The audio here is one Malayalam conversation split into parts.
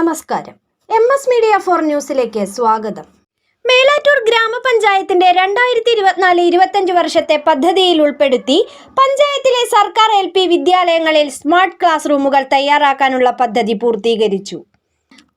നമസ്കാരം. എം എസ് മീഡിയ ഫോർ ന്യൂസിലേക്ക് സ്വാഗതം. മേലാറ്റൂർ ഗ്രാമപഞ്ചായത്തിന്റെ രണ്ടായിരത്തി ഇരുപത്തിനാല് ഇരുപത്തഞ്ച് വർഷത്തെ പദ്ധതിയിൽ ഉൾപ്പെടുത്തി പഞ്ചായത്തിലെ സർക്കാർ എൽ പി വിദ്യാലയങ്ങളിൽ സ്മാർട്ട് ക്ലാസ് റൂമുകൾ തയ്യാറാക്കാനുള്ള പദ്ധതി പൂർത്തീകരിച്ചു.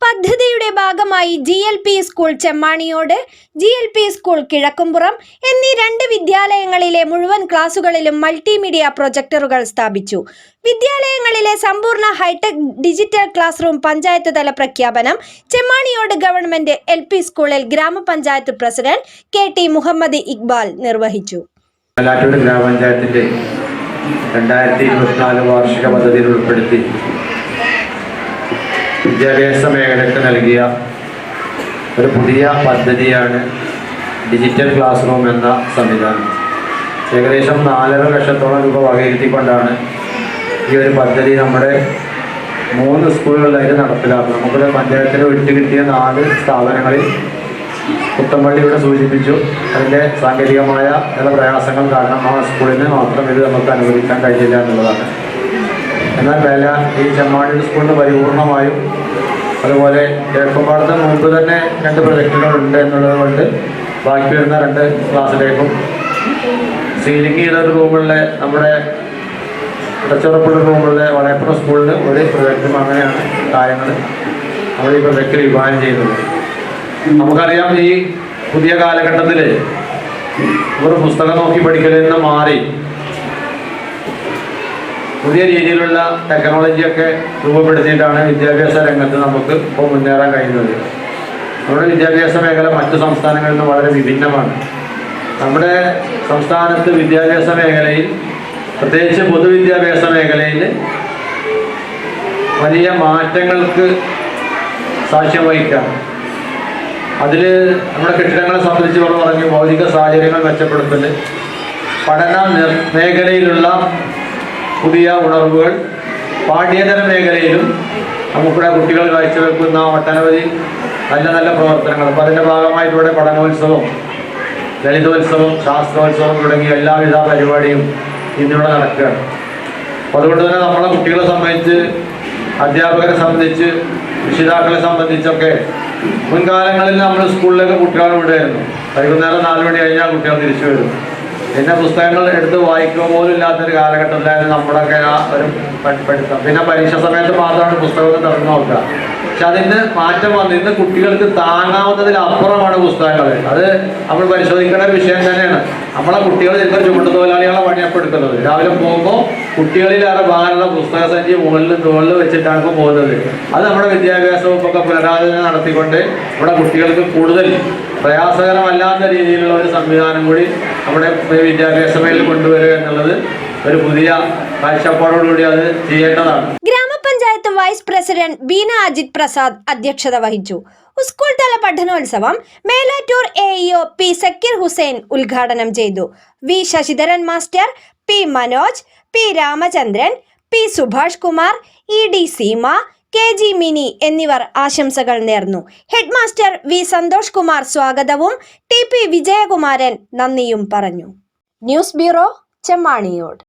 പദ്ധതിയുടെ ഭാഗമായി G L P school Chemmaniyode G L P school Kizhakkumpuram എന്നീ രണ്ട് വിദ്യാലയങ്ങളിലെ മുഴുവൻ ക്ലാസുകളിലും മൾട്ടിമീഡിയ പ്രൊജക്ടറുകൾ സ്ഥാപിച്ചു. വിദ്യാലയങ്ങളിലെ സമ്പൂർണ hi-tech digital class room panchayat തല പ്രഖ്യാപനം ചെമ്മാണിയോട് ഗവൺമെന്റ് എൽ പി സ്കൂളിൽ ഗ്രാമപഞ്ചായത്ത് president K T Muhammad Iqbal നിർവഹിച്ചു. ഗ്രാമപഞ്ചായത്തിന്റെ രണ്ടായിരത്തി ഇരുപത്തിനാല് വാർഷിക പദ്ധതിയിൽ ഉൾപ്പെടുത്തി വിദ്യാഭ്യാസ മേഖലയ്ക്ക് നൽകിയ ഒരു പുതിയ പദ്ധതിയാണ് ഡിജിറ്റൽ ക്ലാസ് റൂം എന്ന സംവിധാനം. ഏകദേശം നാലര ലക്ഷത്തോളം രൂപ വകയിരുത്തിക്കൊണ്ടാണ് ഈ ഒരു പദ്ധതി നമ്മുടെ മൂന്ന് സ്കൂളുകളിലായിട്ട് നടപ്പിലാക്കുന്നത്. നമുക്കൊരു പഞ്ചായത്തിന് വിട്ടുകിട്ടിയ നാല് സ്ഥാപനങ്ങളിൽ പുത്തമ്പള്ളി ഇവിടെ സൂചിപ്പിച്ചു. അതിന്റെ സാങ്കേതികമായ ചില പ്രയാസങ്ങൾ കാരണം ആ സ്കൂളിന് മാത്രം ഇത് നമുക്ക് അനുവദിക്കാൻ കഴിഞ്ഞില്ല എന്നുള്ളതാണ്. എന്നാൽ വേല ഈ ചെമ്മാടി സ്കൂളിന് പരിപൂർണമായും. അതുപോലെ കിഴക്കുംപാടത്ത് മുമ്പ് തന്നെ രണ്ട് പ്രൊജക്റ്റുകളുണ്ട് എന്നുള്ളത് കൊണ്ട് ബാക്കി വരുന്ന രണ്ട് ക്ലാസ്സിലേക്കും. സീലിംഗ് ചെയ്ത ഒരു റൂമുകളിലെ നമ്മുടെ ഇടച്ചുറപ്പുള്ള റൂമുകളിലെ വളയപ്പുറം സ്കൂളിന് ഒരു പ്രൊജക്റ്റും അങ്ങനെയാണ് കാര്യങ്ങൾ നമ്മൾ ഈ പ്രൊജക്റ്റ് വിഭാവനം ചെയ്തത്. നമുക്കറിയാം ഈ പുതിയ കാലഘട്ടത്തിൽ ഒരു പുസ്തകം നോക്കി പഠിക്കലിൽ നിന്ന് മാറി. പുതിയ രീതിയിലുള്ള ടെക്നോളജിയൊക്കെ രൂപപ്പെടുത്തിയിട്ടാണ് വിദ്യാഭ്യാസ രംഗത്ത് നമുക്ക് ഇപ്പോൾ മുന്നേറാൻ കഴിയുന്നത്. നമ്മുടെ വിദ്യാഭ്യാസ മേഖല മറ്റു സംസ്ഥാനങ്ങളിൽ നിന്ന് വളരെ വിഭിന്നമാണ്. നമ്മുടെ സംസ്ഥാനത്ത് വിദ്യാഭ്യാസ മേഖലയിൽ പ്രത്യേകിച്ച് പൊതുവിദ്യാഭ്യാസ മേഖലയിൽ വലിയ മാറ്റങ്ങൾക്ക് സാക്ഷ്യം വഹിക്കാം. അതിൽ നമ്മുടെ കെട്ടിടങ്ങളെ സംബന്ധിച്ച് പറഞ്ഞു ഭൗതിക സാഹചര്യങ്ങൾ മെച്ചപ്പെടുത്തൽ പഠന മേഖലയിലുള്ള പുതിയ ഉണർവുകൾ പാഠ്യേതര മേഖലയിലും നമുക്കിവിടെ കുട്ടികൾ കാഴ്ചവെക്കുന്ന ഒട്ടനവധി നല്ല നല്ല പ്രവർത്തനങ്ങൾ. അപ്പോൾ അതിന്റെ ഭാഗമായിട്ടിവിടെ പഠനോത്സവം ലളിതോത്സവം ശാസ്ത്രോത്സവം തുടങ്ങിയ എല്ലാവിധ പരിപാടിയും ഇന്നിവിടെ നടക്കുകയാണ്. അപ്പോൾ അതുകൊണ്ട് തന്നെ നമ്മളെ കുട്ടികളെ സംബന്ധിച്ച് അധ്യാപകരെ സംബന്ധിച്ച് രക്ഷിതാക്കളെ സംബന്ധിച്ചൊക്കെ മുൻകാലങ്ങളിൽ നമ്മൾ സ്കൂളിലേക്ക് കുട്ടികളെ വിടുമായിരുന്നു വൈകുന്നേരം നാല് മണി കഴിഞ്ഞാൽ കുട്ടികൾ തിരിച്ചു വരും. പിന്നെ പുസ്തകങ്ങൾ എടുത്ത് വായിക്കുക പോലും ഇല്ലാത്തൊരു കാലഘട്ടത്തിലായിരുന്നു നമ്മുടെയൊക്കെ ആ ഒരു പഠി- പഠിത്തം പിന്നെ പരീക്ഷ സമയത്ത് മാത്രമാണ് പുസ്തകങ്ങൾ തുറന്നു നോക്കുക. പക്ഷെ അതിന് മാറ്റം വന്നു. ഇന്ന് കുട്ടികൾക്ക് താങ്ങാവുന്നതിലപ്പുറമാണ് പുസ്തകങ്ങൾ. അത് നമ്മൾ പരിശോധിക്കേണ്ട ഒരു വിഷയം തന്നെയാണ്. നമ്മളെ കുട്ടികൾ ചിലപ്പോൾ ചുമട്ട് തൊഴിലാളികളെ പണിയപ്പോൾ രാവിലെ പോകുമ്പോൾ കുട്ടികളിലേറെ ഭാഗമുള്ള പുസ്തക സഞ്ചി മുകളിൽ മുകളിൽ വെച്ചിട്ടാണ് ഇപ്പോൾ പോകുന്നത്. അത് നമ്മുടെ വിദ്യാഭ്യാസ വകുപ്പൊക്കെ പുനരാലോചന നടത്തിക്കൊണ്ട് നമ്മുടെ കുട്ടികൾക്ക് കൂടുതൽ പ്രയാസകരമല്ലാത്ത രീതിയിലുള്ള ഒരു സംവിധാനം കൂടി നമ്മുടെ വിദ്യാഭ്യാസ മേഖലയിൽ കൊണ്ടുവരിക എന്നുള്ളത് ഒരു പുതിയ കാഴ്ചപ്പാടോടുകൂടി അത് ചെയ്യേണ്ടതാണ്. ഗ്രാമപഞ്ചായത്ത് വൈസ് പ്രസിഡന്റ് ബീന അജിത് പ്രസാദ് അധ്യക്ഷത വഹിച്ചു. സ്കൂൾ തല പഠനോത്സവം Melattur A E O P Sakeer Hussain ഉദ്ഘാടനം ചെയ്തു. V Sasidharan master P Manoj P Ramachandran P Subhash Kumar E D Seema K G Mini എന്നിവർ ആശംസകൾ നേർന്നു. Head master V Santhosh Kumar സ്വാഗതവും ടി പി വിജയകുമാരൻ നന്ദിയും പറഞ്ഞു. News bureau Chemmaniyode.